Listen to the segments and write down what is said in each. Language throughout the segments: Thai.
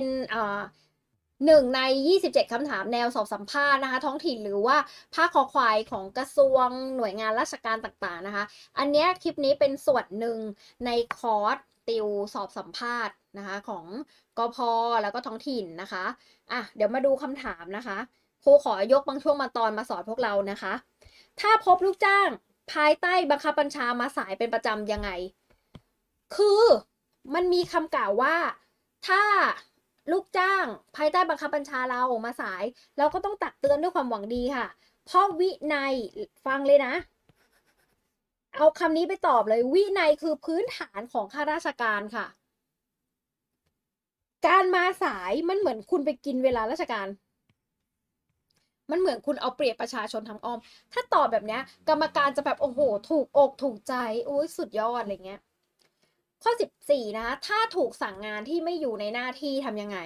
เป็นเอ่อหนึ่งใน 27 คำถามแนวสอบสัมภาษณ์นะคะ ท้องถิ่นหรือว่าภาคคอควายของกระทรวงหน่วยงานราชการต่างๆนะคะ อันนี้คลิปนี้เป็นส่วนหนึ่งในคอร์สติวสอบสัมภาษณ์นะคะของกพแล้วก็ท้องถิ่นนะคะอะเดี๋ยวมาดูคำถามนะคะครูขอยกบางช่วงมาตอนมาสอนพวกเรานะคะ ถ้าพบลูกจ้างภายใต้บังคับบัญชามาสายเป็นประจำยังไง คือมันมีคำกล่าวว่าถ้า ลูกจ้าง ภายใต้บังคับบัญชาเรามาสาย เราก็ต้องตักเตือนด้วยความหวังดีค่ะ เพราะวินัยฟังเลยนะ เอาคำนี้ไปตอบเลย วินัยคือพื้นฐานของข้าราชการค่ะ การมาสายมันเหมือนคุณไปกินเวลาราชการมันเหมือนคุณเอาเปรียบประชาชนทางอ้อม ถ้าตอบแบบเนี้ย กรรมการจะแบบ โอ้โห ถูกอกถูกใจ โอ้ยสุดยอดอะไรเงี้ย ข้อ 14 นะคะ ถ้าถูกสั่งงานที่ไม่อยู่ในหน้าที่ทำยังไง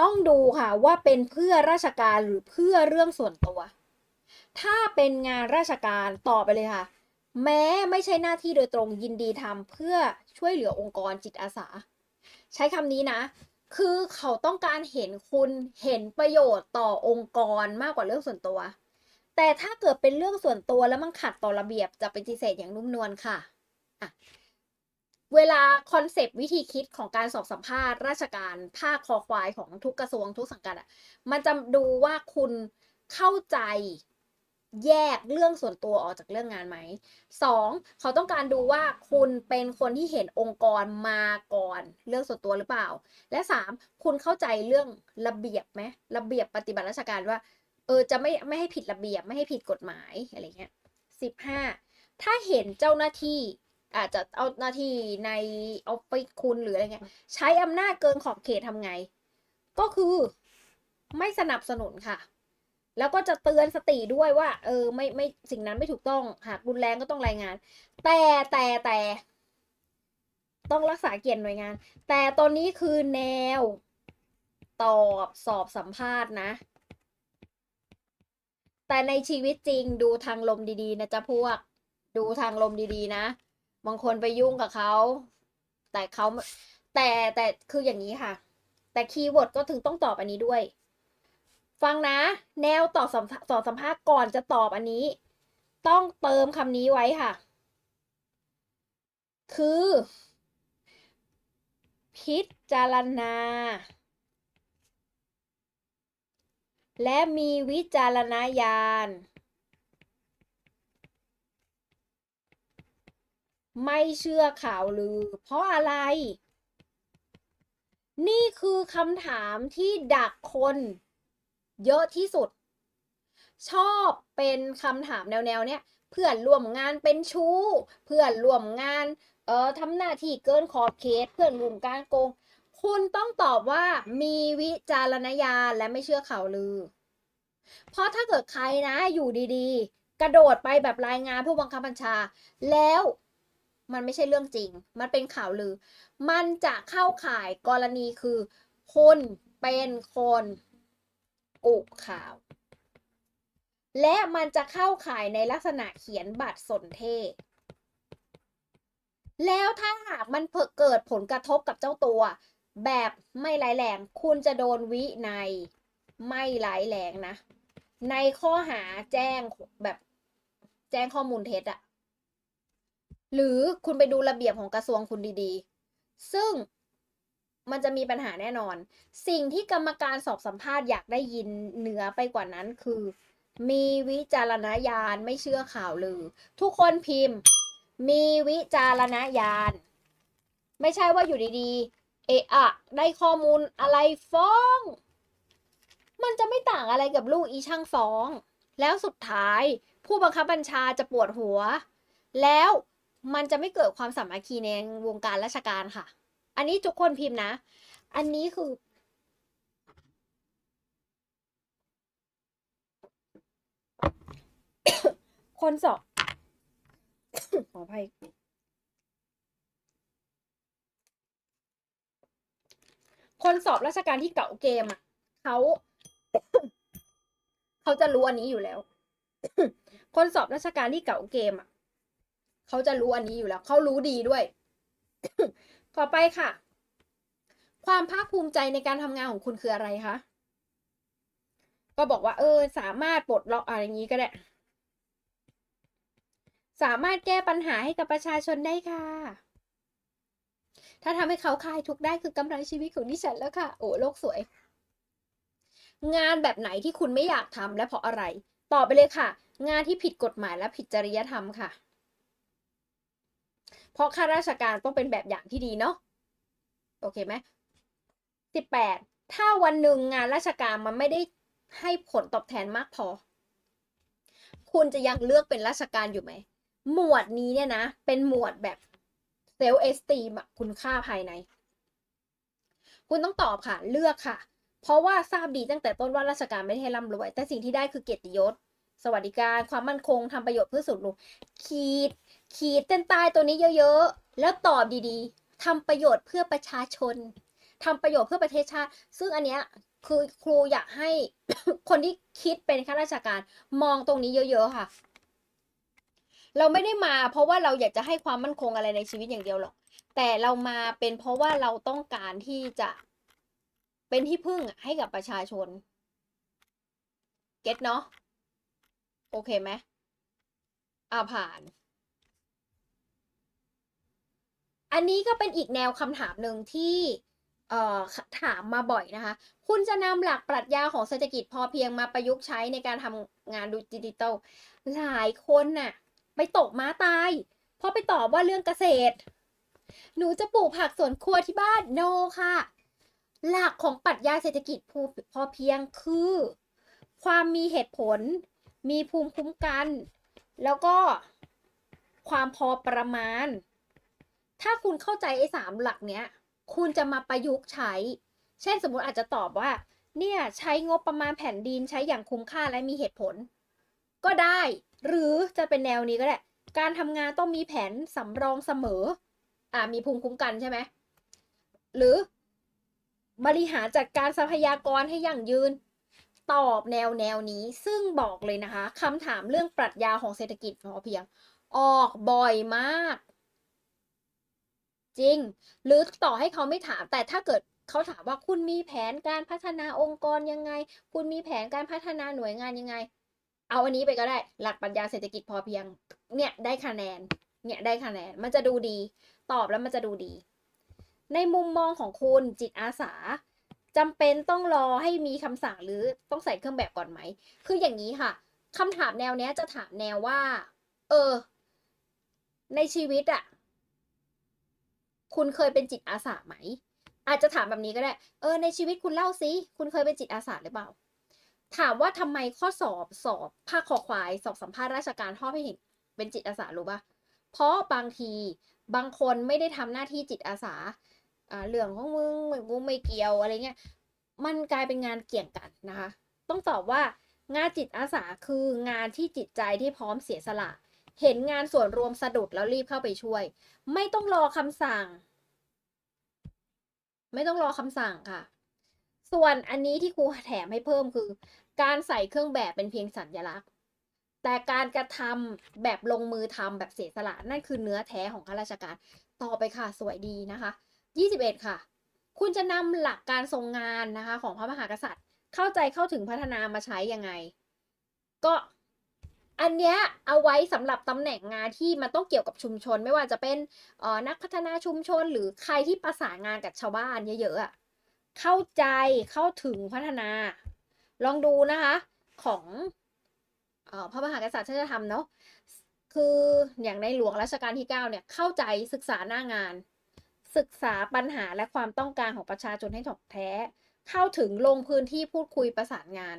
ต้องดูค่ะว่าเป็นเพื่อราชการหรือเพื่อเรื่องส่วนตัว ถ้าเป็นงานราชการตอบไปเลยค่ะ แม้ไม่ใช่หน้าที่โดยตรงยินดีทำเพื่อช่วยเหลือองค์กรจิตอาสา ใช้คำนี้นะ คือเขาต้องการเห็นคุณเห็นประโยชน์ต่อองค์กรมากกว่าเรื่องส่วนตัว แต่ถ้าเกิดเป็นเรื่องส่วนตัวแล้วมันขัดต่อระเบียบจะปฏิเสธอย่างนุ่มนวลค่ะอะ เวลาคอนเซปต์วิธีคิดของการสอบสัมภาษณ์ราชการภาคคอควายของทุกกระทรวงทุกสังกัดอะมันจะดูว่าคุณเข้าใจแยกเรื่องส่วนตัวออกจากเรื่องงานไหมสองเขาต้องการดูว่าคุณเป็นคนที่เห็นองค์กรมาก่อนเรื่องส่วนตัวหรือเปล่า และสามคุณเข้าใจเรื่องระเบียบไหมระเบียบปฏิบัติราชการว่า เออจะไม่ไม่ให้ผิดระเบียบไม่ให้ผิดกฎหมายอะไรเงี้ยสิบห้าถ้าเห็นเจ้าหน้าที่ อาจจะเอาหน้าที่ในออฟฟิศคุณหรืออะไรเงี้ย ใช้อำนาจเกินขอบเขตทำไง ก็คือไม่สนับสนุนค่ะ แล้วก็จะเตือนสติด้วยว่า เออ ไม่ไม่สิ่งนั้นไม่ถูกต้อง หากรุนแรงก็ต้องรายงาน แต่แต่แต่ ต้องรักษาเกียรติหน่วยงาน แต่ตอนนี้คือแนว ตอบสอบสัมภาษณ์นะ แต่ในชีวิตจริงดูทางลมดีๆ นะจ๊ะพวก ดูทางลมดีๆ นะ บางคนไปยุ่งกับเขา แต่เขาแต่แต่คืออย่างนี้ค่ะ แต่คีย์เวิร์ดก็ถึงต้องตอบอันนี้ด้วย ฟังนะ แนวตอบสัมภาตอบสัมภาษณ์ก่อนจะตอบอันนี้ ต้องเติมคำนี้ไว้ค่ะ คือ พิจารณา และมีวิจารณญาณ ไม่เชื่อข่าวลือ เพราะอะไร นี่คือคำถามที่ดักคน เยอะที่สุด ชอบเป็นคำถามแนวๆเนี้ยเพื่อนร่วมงานเป็นชู้ เพื่อนร่วมงาน เอ่อทำหน้าที่เกินขอบเขตเพื่อนร่วมการโกง คุณต้องตอบว่ามีวิจารณญาณและไม่เชื่อข่าวลือ เพราะถ้าเกิดใครนะอยู่ดีๆ กระโดดไปแบบรายงานผู้บังคับบัญชา แล้ว มันไม่ใช่เรื่องจริง มันเป็นข่าวลือ มันจะเข้าข่ายกรณีคือ คุณเป็นคนกุข่าว และมันจะเข้าข่ายในลักษณะเขียนบัตรสนเทศ แล้วถ้าหากมันเกิดผลกระทบกับเจ้าตัว แบบไม่ร้ายแรง คุณจะโดนวิในไม่ร้ายแรงนะ ในข้อหาแจ้งแบบแจ้งข้อมูลเท็จอะ หรือคุณไปดูระเบียบของกระทรวงคุณดีๆ ซึ่งมันจะมีปัญหาแน่นอน สิ่งที่กรรมการสอบสัมภาษณ์อยากได้ยินเหนือไปกว่านั้นคือ มีวิจารณญาณไม่เชื่อข่าวลือ ทุกคนพิมพ์ มีวิจารณญาณ ไม่ใช่ว่าอยู่ดีๆ เอะอะได้ข้อมูลอะไรฟ้อง มันจะไม่ต่างอะไรกับลูกอีช่างฟ้อง แล้วสุดท้ายผู้บังคับบัญชาจะปวดหัว แล้ว มันจะไม่เกิดความสามัคคีในวงการราชการค่ะ อันนี้ทุกคนพิมพ์นะ อันนี้คือ คนสอบขออภัยคนสอบราชการที่เก่าเกมอะเขาเขาจะรู้อันนี้อยู่แล้ว คนสอบราชการที่เก่าเกมอะ เขาจะรู้อันนี้อยู่แล้วเขารู้ดีด้วย ต่อไปค่ะ ความภาคภูมิใจในการทำงานของคุณคืออะไรคะก็บอกว่า เออ สามารถปลดล็อกอะไรอย่างนี้ก็ได้ สามารถแก้ปัญหาให้กับประชาชนได้ค่ะ ถ้าทำให้เขาคลายทุกข์ได้คือกำไรชีวิตของดิฉันแล้วค่ะ โอ้โลกสวย งานแบบไหนที่คุณไม่อยากทำและเพราะอะไร ตอบไปเลยค่ะ งานที่ผิดกฎหมายและผิดจริยธรรมค่ะ เพราะข้าราชการต้องเป็นแบบอย่างที่ดีเนาะโอเคไหมสิบแปดถ้าวันหนึ่งงานราชการมันไม่ได้ให้ผลตอบแทนมากพอ คุณจะยังเลือกเป็นราชการอยู่ไหม หมวดนี้เนี่ยนะ เป็นหมวดแบบเซลล์เอสตีมคุณค่าภายใน คุณต้องตอบค่ะ เลือกค่ะ เพราะว่าทราบดีตั้งแต่ต้นว่าราชการไม่ได้ให้ร่ำรวย แต่สิ่งที่ได้คือเกียรติยศ สวัสดิการ ความมั่นคงทำประโยชน์เพื่อส่วนรวมขีด ขีดเส้นใต้ตัวนี้เยอะๆ แล้วตอบดีๆทำประโยชน์เพื่อประชาชนทำประโยชน์เพื่อประเทศชาติ ซึ่งอันเนี้ยคือครูอยากให้คนที่คิดเป็นข้าราชการมองตรงนี้เยอะ ๆ ค่ะ เราไม่ได้มาเพราะว่าเราอยากจะให้ความมั่นคงอะไรในชีวิตอย่างเดียวหรอก แต่เรามาเป็นเพราะว่าเราต้องการที่จะเป็นที่พึ่งให้กับประชาชน เก็ตเนาะ โอเคไหมอ่าผ่าน อันนี้ก็เป็นอีกแนวคำถามหนึ่งที่เอ่อถามมาบ่อยนะคะ คุณจะนำหลักปรัชญาของเศรษฐกิจพอเพียงมาประยุกต์ใช้ในการทำงานดิจิทัลหลายคนน่ะ ไปตกม้าตาย เพราะไปตอบว่าเรื่องเกษตร หนูจะปลูกผักสวนครัวที่บ้านโนค่ะ หลักของปรัชญาเศรษฐกิจพอเพียงคือ ความมีเหตุผล มีภูมิคุ้มกัน แล้วก็ความพอประมาณ ถ้าคุณเข้าใจไอ้สามหลักเนี้ย คุณจะมาประยุกต์ใช้ เช่นสมมติอาจจะตอบว่า เนี่ยใช้งบประมาณแผ่นดินใช้อย่างคุ้มค่าและมีเหตุผล ก็ได้ หรือจะเป็นแนวนี้ก็ได้ การทำงานต้องมีแผนสำรองเสมอ อ่ามีภูมิคุ้มกันใช่ไหม หรือบริหารจัดการทรัพยากรให้ยั่งยืน ตอบแนวแนวนี้ซึ่งบอกเลยนะคะคำถามเรื่องปรัชญาของเศรษฐกิจพอเพียง ออกบ่อยมาก จริง หรือต่อให้เขาไม่ถามแต่ถ้าเกิดเขาถามว่าคุณมีแผนการพัฒนาองค์กรยังไง คุณมีแผนการพัฒนาหน่วยงานยังไง เอาอันนี้ไปก็ได้ หลักปรัชญาเศรษฐกิจพอเพียง เนี่ยได้คะแนน เนี่ยได้คะแนน มันจะดูดี ตอบแล้วมันจะดูดี ในมุมมองของคุณจิตอาสา จำเป็นต้องรอให้มีคำสั่งหรือต้องใส่เครื่องแบบก่อนไหม คืออย่างนี้ค่ะคำถามแนวเนี้ยจะถามแนวว่า เออ ในชีวิตอะคุณเคยเป็นจิตอาสาไหม อาจจะถามแบบนี้ก็ได้ เออ ในชีวิตคุณเล่าสิคุณเคยเป็นจิตอาสาหรือเปล่า ถามว่าทำไมข้อสอบสอบภาคคอควาย สอบสัมภาษณ์ราชการทอดให้เห็นเป็นจิตอาสารู้ปะเพราะบางทีบางคนไม่ได้ทำหน้าที่จิตอาสา อ่าเรื่องของมึงมึงกูไม่เกี่ยวอะไรเงี้ยมันกลายเป็นงานเกี่ยงกันนะคะ ต้องตอบว่างานจิตอาสาคืองานที่จิตใจที่พร้อมเสียสละ เห็นงานส่วนรวมสะดุดแล้วรีบเข้าไปช่วย ไม่ต้องรอคำสั่ง ไม่ต้องรอคำสั่งค่ะ ส่วนอันนี้ที่ครูแถมให้เพิ่มคือ การใส่เครื่องแบบเป็นเพียงสัญลักษณ์ แต่การกระทำแบบลงมือทำแบบเสียสละนั่นคือเนื้อแท้ของข้าราชการ ต่อไปค่ะสวยดีนะคะ 21 ค่ะ คุณจะนำหลักการทรงงานนะคะของพระมหากษัตริย์ เข้าใจเข้าถึงพัฒนามาใช้ยังไง ก็อันเนี้ยเอาไว้สำหรับตำแหน่งงานที่มันต้องเกี่ยวกับชุมชน ไม่ว่าจะเป็นเอ่อนักพัฒนาชุมชน หรือใครที่ประสานงานกับชาวบ้านเยอะๆอะเข้าใจเข้าถึงพัฒนา ลองดูนะคะของออพระมหากษัตริย์ท่จะทำเนาะคืออย่างในหลวงรัชกาลที่ 9 เนี่ยเข้าใจศึกษาหน้างาน ศึกษาปัญหาและความต้องการของประชาชนให้ถ่องแท้ เข้าถึงลงพื้นที่พูดคุยประสานงาน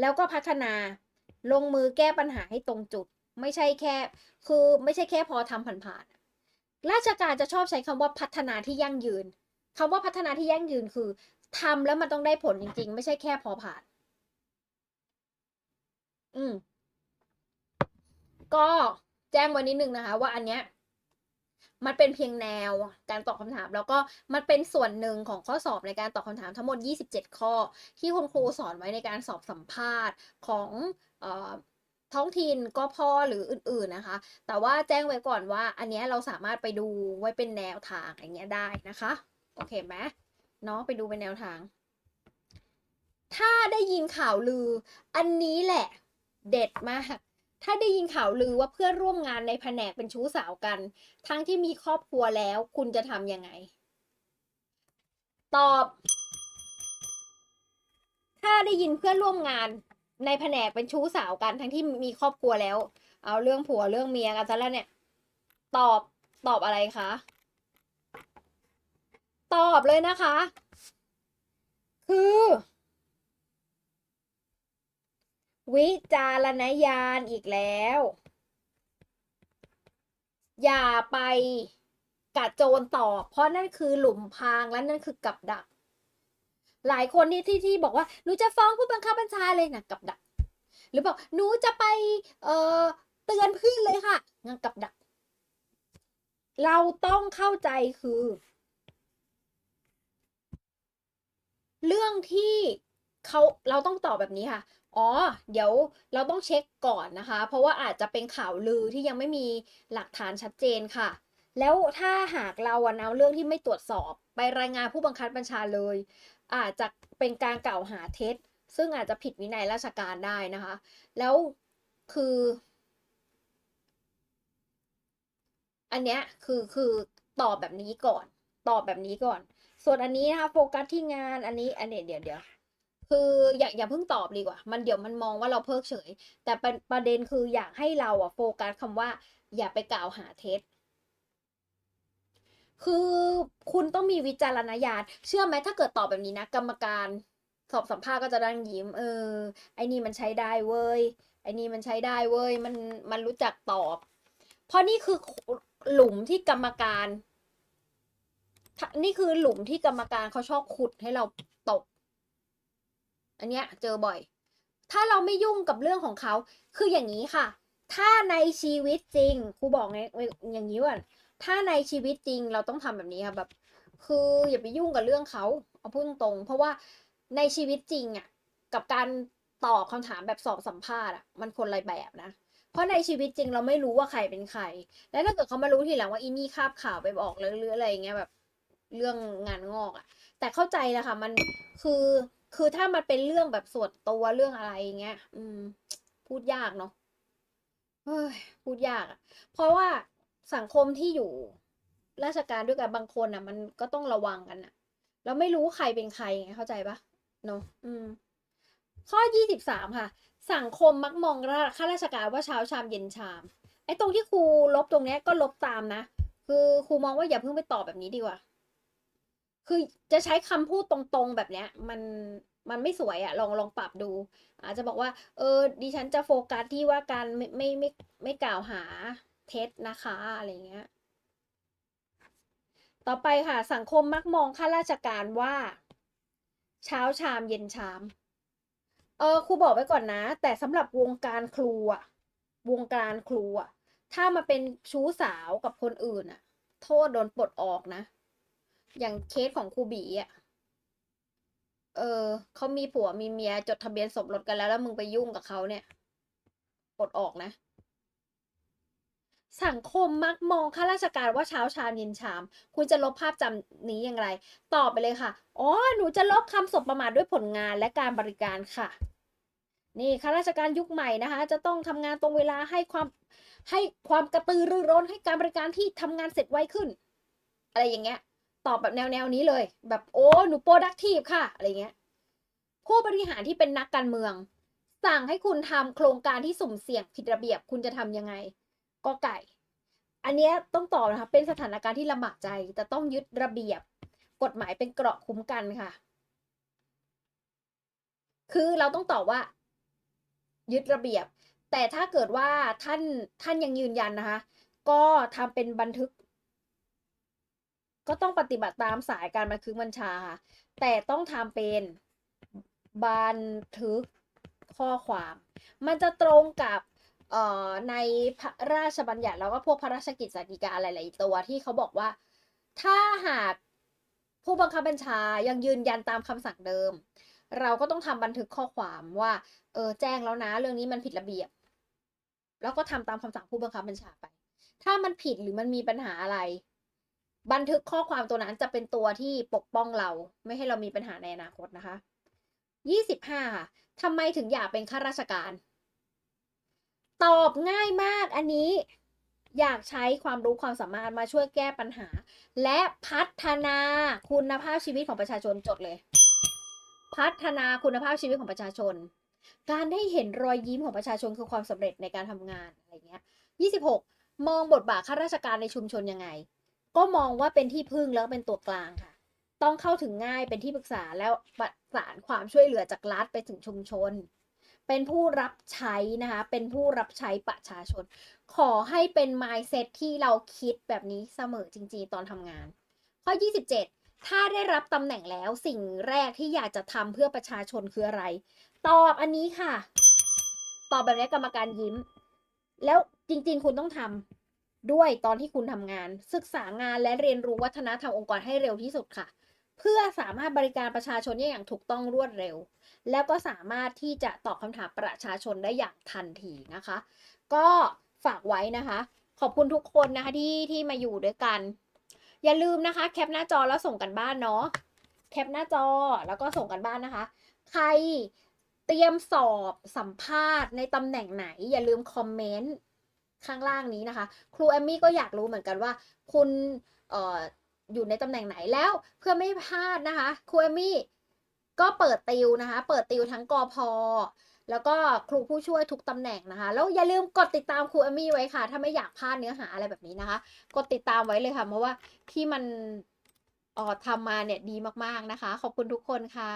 แล้วก็พัฒนาลงมือแก้ปัญหาให้ตรงจุด ไม่ใช่แค่ คือไม่ใช่แค่พอทำผ่านๆราชการจะชอบใช้คำว่าพัฒนาที่ยั่งยืนคำว่าพัฒนาที่ยั่งยืนคือทำแล้วมันต้องได้ผลจริง ๆ ไม่ใช่แค่พอผ่าน อืมก็แจ้งไว้นิดนึงนะคะ ว่าอันเนี้ย มันเป็นเพียงแนวการตอบคำถาม แล้วก็มันเป็นส่วนหนึ่งของข้อสอบในการตอบคำถามทั้งหมด 27 ข้อ ที่คุณครูสอนไว้ในการสอบสัมภาษณ์ของออท้องถิ่นก็พอหรืออื่นๆนะคะ แต่ว่าแจ้งไว้ก่อนว่า อันนี้เราสามารถไปดูไว้เป็นแนวทางอย่างเงี้ยได้นะคะ โอเคไหมเนาะไปดูเป็นแนวทาง ถ้าได้ยินข่าวลือ อันนี้แหละเด็ดมาก ถ้าได้ยินข่าวลือว่าเพื่อนร่วมงานในแผนกเป็นชู้สาวกัน ทั้งที่มีครอบครัวแล้ว คุณจะทำยังไง ตอบ ถ้าได้ยินเพื่อนร่วมงานในแผนกเป็นชู้สาวกัน ทั้งที่มีครอบครัวแล้ว เอาเรื่องผัวเรื่องเมียกันซะแล้วเนี่ย ตอบตอบอะไรคะ ตอบเลยนะคะ คือ วิจารณญาณอีกแล้ว อย่าไปกระโจนตอบเพราะนั่นคือหลุมพรางและนั่นคือกับดัก หลายคนนี่ที่ที่บอกว่าหนูจะฟ้องผู้บังคับบัญชาเลยนะกับดัก หรือบอกหนูจะไปเอ่อเตือนเพื่อนเลยค่ะงานกับดัก เราต้องเข้าใจคือ เรื่องที่ เขาเราต้องตอบแบบนี้ค่ะ อ๋อ เดี๋ยวเราต้องเช็คก่อนนะคะ เพราะว่าอาจจะเป็นข่าวลือที่ยังไม่มีหลักฐานชัดเจนค่ะ แล้วถ้าหากเราอะเอาเรื่องที่ไม่ตรวจสอบไปรายงานผู้บังคับบัญชาเลย อาจจะเป็นการกล่าวหาเท็จ ซึ่งอาจจะผิดวินัยราชการได้นะคะ แล้วคือ อันเนี้ยคือคือตอบแบบนี้ก่อน ตอบแบบนี้ก่อน ส่วนอันนี้นะคะโฟกัสที่งานอันนี้อันเนี้ยเดี๋ยวเดี๋ยว คืออย่าอย่าเพิ่งตอบดีกว่า มันเดี๋ยวมันมองว่าเราเพิกเฉย แต่ประประเด็นคืออยากให้เราอะโฟกัสคำว่า อย่าไปกล่าวหาเท็จคือคุณต้องมีวิจารณญาณเชื่อไหมถ้าเกิดตอบแบบนี้นะ กรรมการสอบสัมภาษณ์ก็จะดังยิ้ม เออ ไอ้นี่มันใช้ได้เว้ยไอ้นี่มันใช้ได้เว้ยมันมันรู้จักตอบ เพราะนี่คือหลุมที่กรรมการ นี่คือหลุมที่กรรมการเขาชอบขุดให้เรา อันเนี้ยเจอบ่อย ถ้าเราไม่ยุ่งกับเรื่องของเขา คืออย่างนี้ค่ะ ถ้าในชีวิตจริงครูบอกไงอย่างนี้ว่าถ้าในชีวิตจริงเราต้องทำแบบนี้ค่ะแบบ คืออย่าไปยุ่งกับเรื่องเขาเอาพูดตรงๆเพราะว่าในชีวิตจริงอะ กับการตอบคำถามแบบสอบสัมภาษณ์อะมันคนละแบบนะเพราะในชีวิตจริงเราไม่รู้ว่าใครเป็นใคร แล้วถ้าเกิดเขามารู้ทีหลังว่าอีนี่คาบข่าวไปบอกหรืออะไรอย่างเงี้ยแบบ เรื่องงานงอกอะ แต่เข้าใจแล้วค่ะ มันคือ คือถ้ามันเป็นเรื่องแบบส่วนตัวเรื่องอะไรอย่างเงี้ย อืม พูดยากเนาะเฮ้ยพูดยากอะเพราะว่าสังคมที่อยู่ ราชการด้วยกันบางคนอะ มันก็ต้องระวังกันอะเราไม่รู้ใครเป็นใครไงเข้าใจปะเนาะอืม ข้อยี่สิบสามค่ะ สังคมมักมองข้าราชการว่าเช้าชามเย็นชาม ไอ้ตรงที่ครูลบตรงเนี้ยก็ลบตามนะ คือครูมองว่าอย่าเพิ่งไปตอบแบบนี้ดีกว่า คือจะใช้คำพูดตรงๆแบบเนี้ย มันมันไม่สวยอะลองลองปรับดู อาจจะบอกว่า เออ ดิฉันจะโฟกัสที่ว่าการไม่ไม่ไม่ไม่กล่าวหาเท็จนะคะอะไรเงี้ย ต่อไปค่ะ สังคมมักมองข้าราชการว่า เช้าชามเย็นชาม เออครูบอกไว้ก่อนนะ แต่สำหรับวงการครูอะวงการครูอะถ้ามาเป็นชู้สาวกับคนอื่นอะโทษโดนปลดออกนะ อย่างเคสของครูบีอะ เออเขามีผัวมีเมียจดทะเบียนสมรสกันแล้ว แล้วมึงไปยุ่งกับเขาเนี่ยปลดออกนะ สังคมมักมองข้าราชการว่าเช้าชามเย็นชาม คุณจะลบภาพจำนี้อย่างไร ตอบไปเลยค่ะ อ๋อ หนูจะลบคำสบประมาทด้วยผลงานและการบริการค่ะ นี่ข้าราชการยุคใหม่นะคะ จะต้องทำงานตรงเวลาให้ความให้ความกระตือรือร้นให้การบริการที่ทำงานเสร็จไวขึ้น อะไรอย่างเงี้ย ตอบแบบแนวแนวนี้เลย แบบโอ้หนูโปรดักทีฟค่ะอะไรเงี้ย ผู้บริหารที่เป็นนักการเมือง สั่งให้คุณทำโครงการที่สุ่มเสี่ยงผิดระเบียบคุณจะทำยังไง ก็ไก่ อันเนี้ยต้องตอบนะคะเป็นสถานการณ์ที่ลำบากใจ แต่ต้องยึดระเบียบ กฎหมายเป็นเกราะคุ้มกันค่ะ คือเราต้องตอบว่า ยึดระเบียบ แต่ถ้าเกิดว่าท่านท่านยังยืนยันนะคะ ก็ทำเป็นบันทึก ก็ต้องปฏิบัติตามสายการบันทึกบัญชาค่ะ แต่ต้องทำเป็นบันทึกข้อความ มันจะตรงกับในพระราชบัญญัติแล้วก็พวกพระราชกิจสาธิกาหลายๆตัวที่เขาบอกว่า ถ้าหากผู้บังคับบัญชายังยืนยันตามคำสั่งเดิม เราก็ต้องทำบันทึกข้อความว่า เออแจ้งแล้วนะ เรื่องนี้มันผิดระเบียบ แล้วก็ทำตามคำสั่งผู้บังคับบัญชาไป ถ้ามันผิดหรือมันมีปัญหาอะไร บันทึกข้อความตัวนั้นจะเป็นตัวที่ปกป้องเรา ไม่ให้เรามีปัญหาในอนาคตนะคะยี่สิบห้าค่ะทำไมถึงอยากเป็นข้าราชการ ตอบง่ายมากอันนี้อยากใช้ความรู้ความสามารถมาช่วยแก้ปัญหา และพัฒนาคุณภาพชีวิตของประชาชนจดเลย พัฒนาคุณภาพชีวิตของประชาชน การได้เห็นรอยยิ้มของประชาชนคือความสำเร็จในการทำงานอะไรเงี้ย 26 มองบทบาทข้าราชการในชุมชนยังไง ก็มองว่าเป็นที่พึ่งแล้วเป็นตัวกลางค่ะ ต้องเข้าถึงง่ายเป็นที่ปรึกษาแล้วประสานความช่วยเหลือจากรัฐไปถึงชุมชน เป็นผู้รับใช้นะคะ เป็นผู้รับใช้ประชาชน ขอให้เป็น mindset ที่เราคิดแบบนี้เสมอจริงๆ ตอนทำงาน ข้อ 27 ถ้าได้รับตำแหน่งแล้วสิ่งแรกที่อยากจะทำเพื่อประชาชนคืออะไร ตอบอันนี้ค่ะ ตอบแบบนี้กรรมการยิ้ม แล้วจริง ๆ คุณต้องทำ ด้วยตอนที่คุณทำงาน ศึกษางานและเรียนรู้วัฒนธรรมองค์กรให้เร็วที่สุดค่ะ เพื่อสามารถบริการประชาชนได้อย่างถูกต้องรวดเร็ว แล้วก็สามารถที่จะตอบคำถามประชาชนได้อย่างทันทีนะคะ ก็ฝากไว้นะคะ ขอบคุณทุกคนนะคะที่ที่มาอยู่ด้วยกัน อย่าลืมนะคะ แคปหน้าจอแล้วส่งกันบ้านเนาะแคปหน้าจอแล้วก็ส่งกันบ้านนะคะ ใครเตรียมสอบสัมภาษณ์ในตำแหน่งไหน อย่าลืมคอมเมนต์ ข้างล่างนี้นะคะ ครูแอมมี่ก็อยากรู้เหมือนกันว่า คุณเอ่ออยู่ในตำแหน่งไหนแล้วเพื่อไม่พลาดนะคะ ครูแอมมี่ก็เปิดติวนะคะ เปิดติวทั้งกอพอแล้วก็ครูผู้ช่วยทุกตำแหน่งนะคะ แล้วอย่าลืมกดติดตามครูแอมมี่ไว้ค่ะ ถ้าไม่อยากพลาดเนื้อหาอะไรแบบนี้นะคะ กดติดตามไว้เลยค่ะ เพราะว่าที่มันออทำมาเนี่ยดีมากๆนะคะ ขอบคุณทุกคนค่ะ